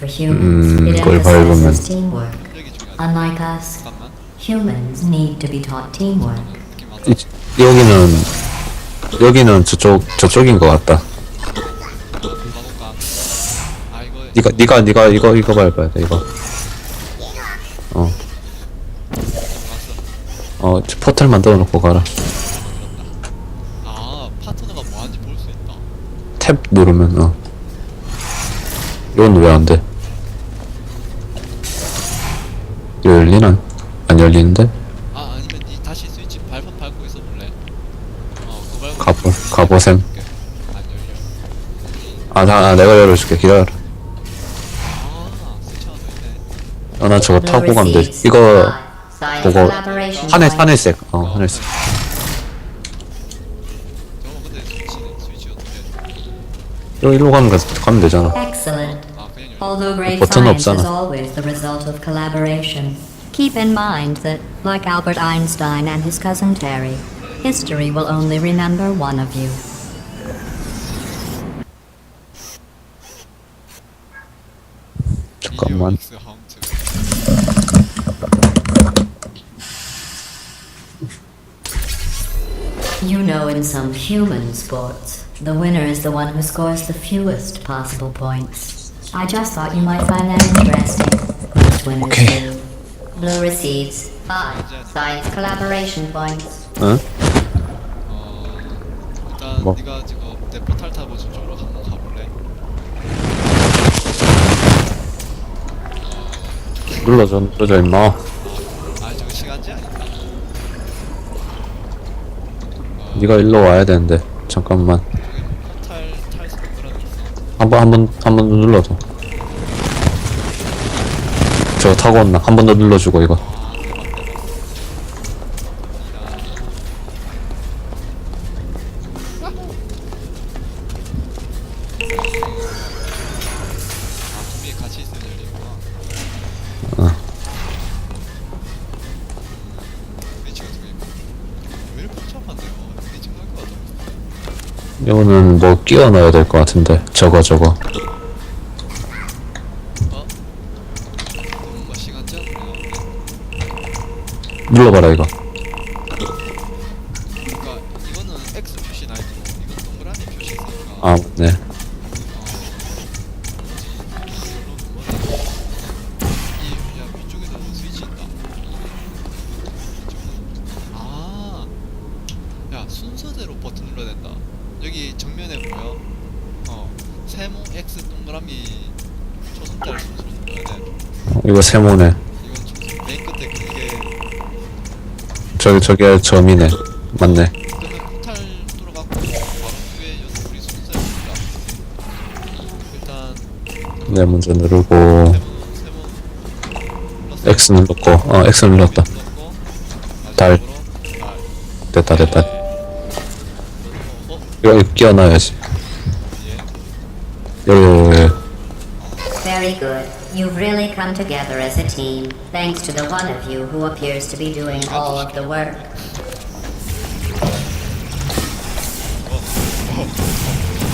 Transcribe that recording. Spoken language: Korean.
For humans, 음, it 그걸 밟으면. teamwork. Unlike us, humans need to be taught teamwork. 이, 여기는 여기는 저쪽 저쪽인 것 같다. 니가 니가 니가 이거 이거 밟아야 돼 이거. 어. 어, 저 포탈 만들어 놓고 가라. 아 파트너가 뭐 하는지 볼 수 있다. 탭 누르면 어. 이건 왜 안 돼? 이거 열리나? 안 열리는데? 아 아니면 니 다시 스위치 발판 밟고 있어 볼래? 어 그거 밟고 가보 가보셈. 안 열려. 아, 나, 아, 내가 열어줄게. 기다려. 아 스위치 하나 더 있네. 어, 나 저거 타고 가면 돼. 이거 collaboration 하늘. 하늘색. 어, 하늘색. 저거 근데 스위치는 스위치 어떻게? 해? 여기 일로 가면 가, 가면 되잖아. 아 그냥 열려. 버튼 없잖아. always the result of collaboration, keep in mind that, like Albert Einstein and his cousin Terry, history will only remember one of you. 잠깐만. 미디어 X 하운트. You know, in some human sports, the winner is the one who scores the fewest possible points. I just thought you might find that interesting. Most winners Okay. Blue receives five science collaboration points. 응? 어 일단 뭐? 네가 지금 내 포탈 타고 저쪽으로 한번 가볼래? 눌러줘, 눌러줘, 임마. 아 저거 시간제 아닌가? 네가 일로 와야 되는데. 잠깐만. 저기 포탈 탈수 그런 게 있어. 한 번, 한 번, 한번더 눌러줘. 저거 타고 온나? 한 번 더 눌러주고, 이거. 어. 이거는 뭐 끼워 넣어야 될 것 같은데. 저거, 저거. 어? 너무 뭔가 시간제 않나? 눌러봐라, 이거. 그러니까 이거는 X 표시 나 있고 이건 동그라미 표시 있으니까 아, 네. 이 야, 위쪽에도 스위치 있다. 아, 야 순서대로 버튼 눌러야 된다. 여기 정면에 보여? 어, 세모 X 동그라미 초승달 순서로 눌러야 돼. 어, 이거 세모네. 저기, 저게 점이네. 맞네. 네, 먼저 누르고. 세모 눌렀어. X 눌렀고. 어, X 눌렀다. 달. 됐다, 됐다. 어? 이거, 이거 끼워 넣어야지. 예. Very good. You've really come together as a team, thanks to the one of you who appears to be doing all of the work. Oh, oh, oh.